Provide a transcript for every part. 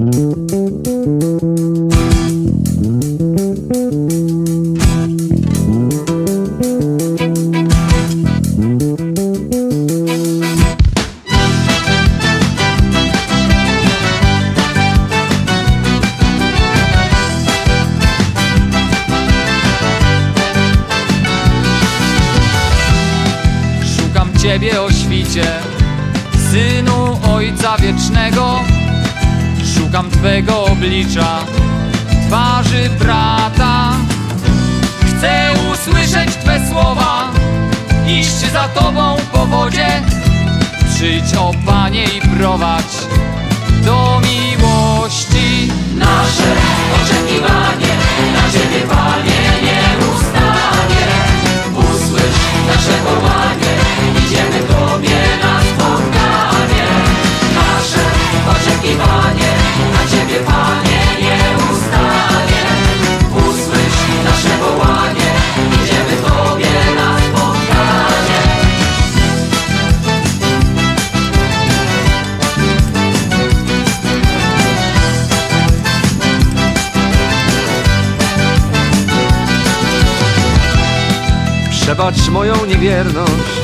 Szukam Szukam Twego oblicza, twarzy brata. Chcę usłyszeć Twe słowa, iść za Tobą po wodzie. Przyjdź, o Panie, i prowadź do miłości. Nasze oczekiwanie na Ciebie, Panie, nie ustanie. Usłysz nasze wołanie, Przebacz moją niewierność,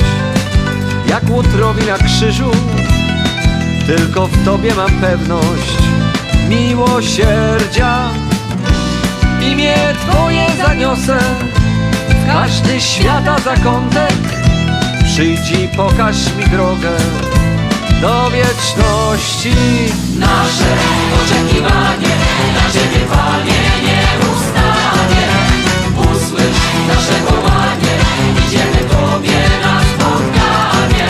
jak łotrowi na krzyżu. Tylko w Tobie mam pewność miłosierdzia. Imię Twoje zaniosę w każdy świata zakątek. Przyjdź i pokaż mi drogę do wieczności. Nasze oczekiwanie na Ciebie, Panie, nie ustanie. Usłysz nasze wołanie, idziemy Tobie na spotkanie.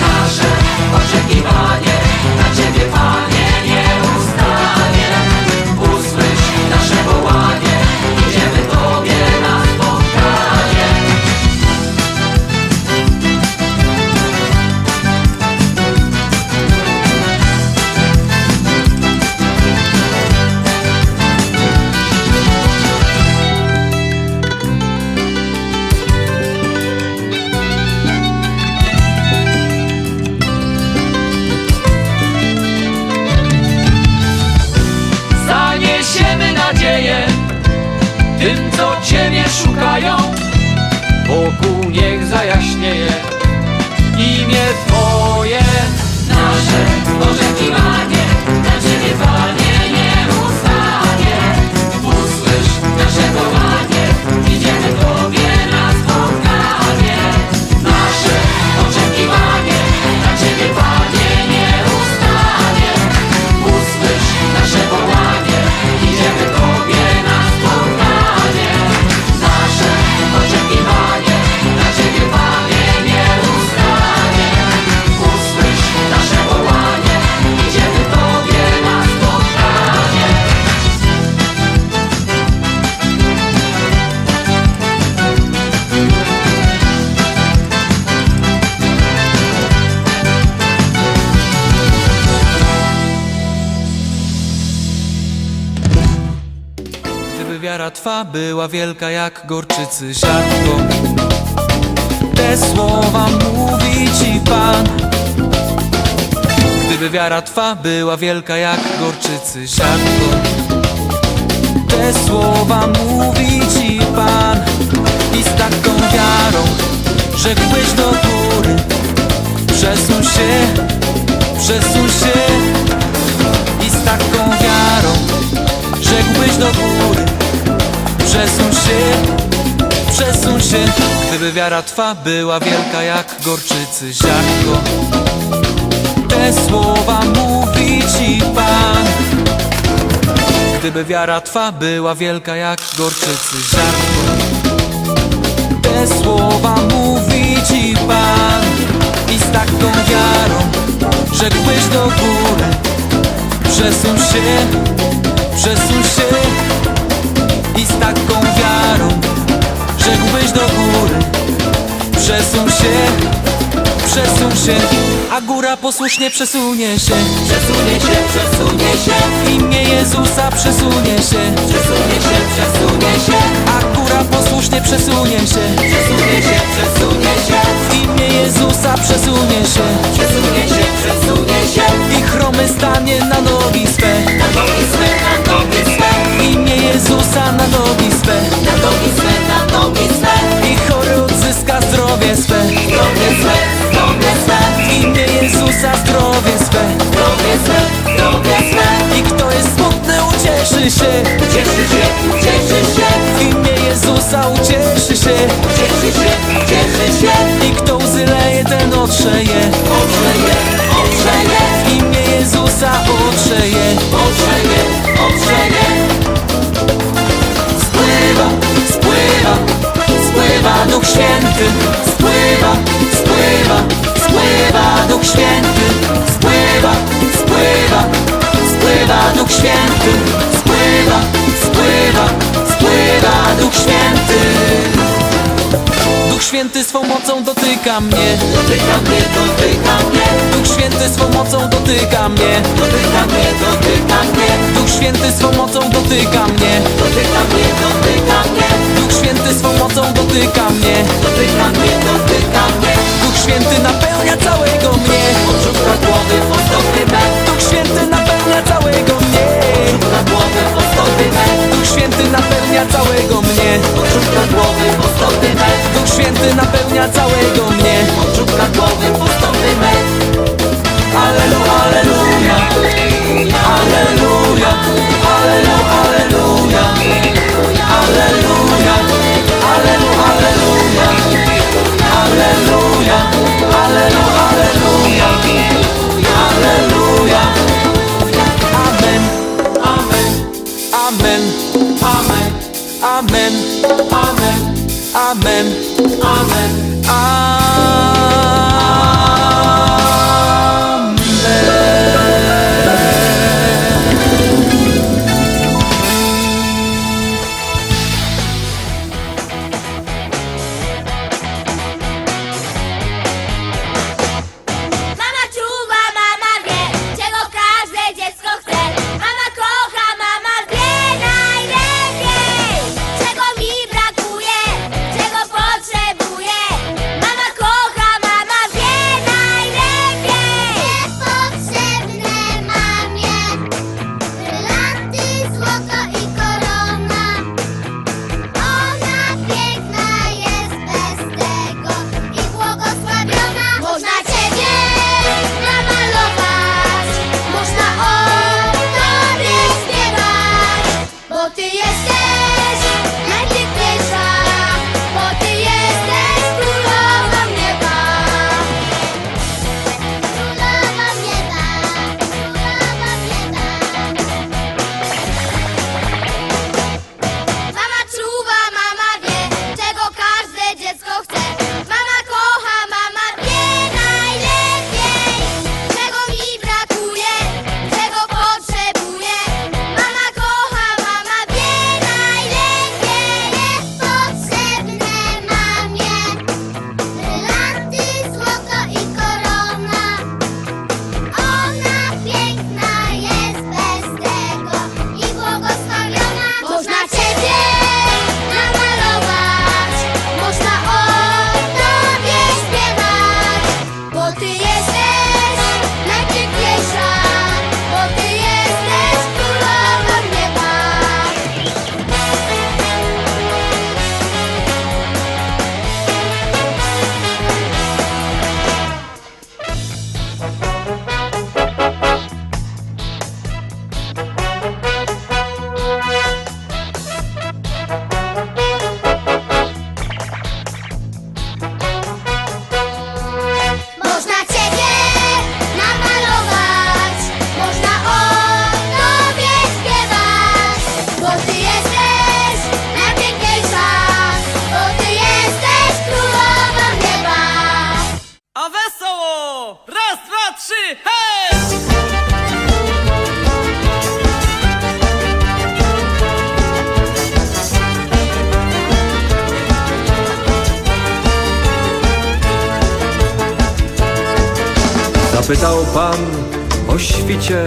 Nasze oczekiwanie Ciebie szukają. Wokół niech zajaśnieje imię Twoje. Nasze oczekiwanie wiara Twa była wielka jak gorczycy ziarnko Te słowa mówi Ci Pan. Gdyby wiara Twa była wielka jak gorczycy ziarnko Te słowa mówi Ci Pan. I z taką wiarą rzekłbyś do góry. Przesuń się, Gdyby wiara Twa była wielka jak gorczycy ziarnko. Te słowa mówi Ci Pan. Gdyby wiara Twa była wielka jak gorczycy ziarnko. Te słowa mówi Ci Pan. I z taką wiarą rzekłbyś do góry. Przesuń się, przesuń się. I z taką wiarą rzekłbyś do góry Przesuń się, przesuń się A góra posłusznie przesunie się Przesunie się, przesunie się, W imię Jezusa przesunie się przesunie się, przesunie się, A góra posłusznie przesunie się przesunie się, przesunie się, W imię Jezusa przesunie się ucieszy się. Cieszy się, cieszy się, W imię Jezusa ucieszy się. Cieszy się, cieszy się. I kto łzy leje, ten otrzeje. Otrzeje, otrzeje, W imię Jezusa otrzeje. Otrzeje, otrzeje. Spływa, spływa, spływa Duch Święty. Spływa, spływa, spływa Duch Święty. Spływa, spływa, spływa Duch Święty Spływa, spływa, spływa Duch Święty. Duch Święty swą mocą dotyka mnie. Dotyka mnie, dotyka mnie. Duch Święty swą mocą dotyka mnie. Dotyka mnie, dotyka mnie. Duch Święty swą mocą dotyka mnie. Dotyka mnie, dotyka mnie. Duch Święty swą mocą dotyka mnie. Dotyka mnie, dotyka mnie. Duch Święty napełnia całego mnie. Odrzutka głowy w ozdobny Duch Święty napełnia całego mnie. Odrzutka głowy w Duch Święty napełnia całego mnie. Odrzutka głowy w ozdobny me. Duch Święty napełnia całego mnie. Odrzutka głowy w ozdobny me. Alelu, aleluja Aleluja Alelu, aleluja Aleluja Zapytał pan o świcie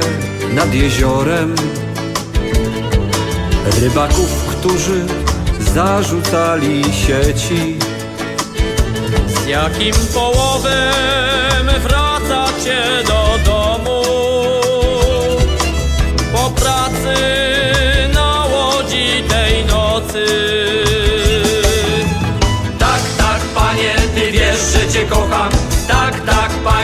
nad jeziorem. Rybaków, którzy zarzucali sieci. Z jakim połowem wracacie do domu? Po pracy na łodzi tej nocy. Tak, tak, panie, ty wiesz, że cię kocham. Tak, tak,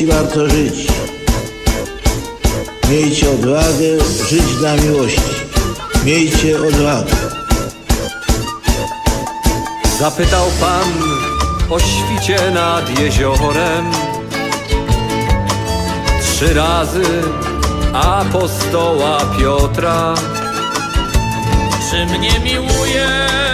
Miłości warto żyć. Miejcie odwagę żyć dla miłości. Miejcie odwagę. Zapytał Pan o świcie nad jeziorem Trzy razy apostoła Piotra Czy mnie miłujesz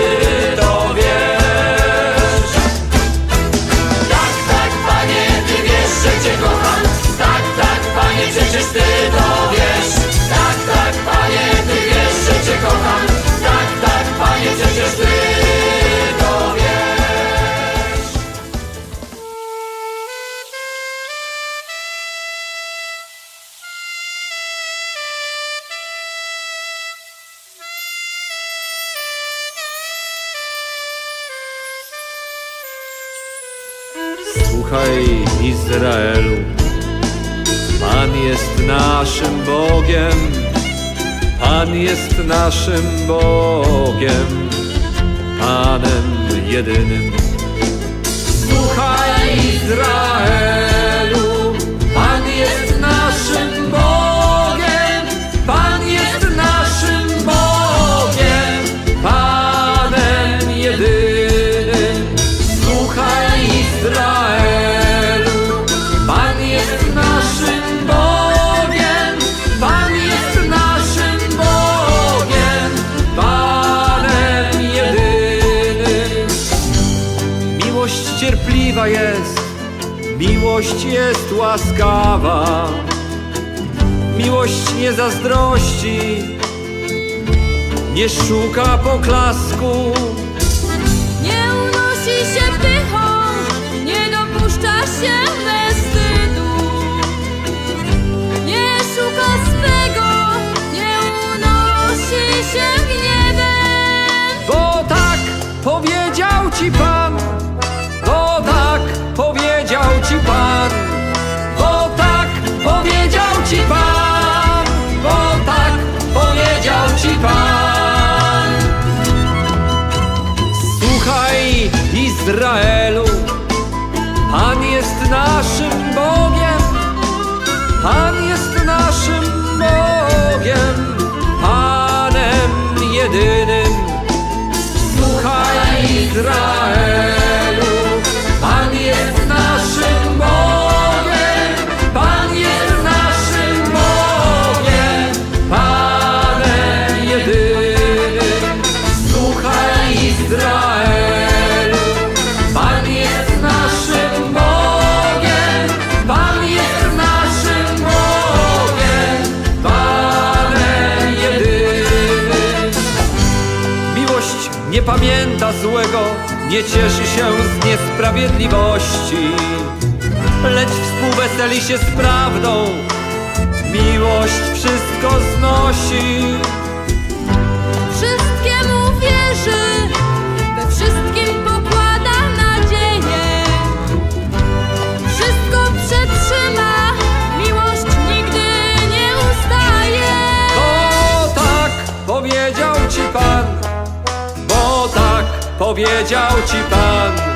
Słuchaj Izraelu. Pan jest naszym Bogiem. Pan jest naszym Bogiem. Panem jedynym. Słuchaj Izraelu jest łaskawa, miłość nie zazdrości, nie szuka poklasku, powiedział nie cieszy się z niesprawiedliwości, lecz współweseli się z prawdą. Miłość wszystko znosi. Wszystkiemu wierzy, powiedział ci Pan.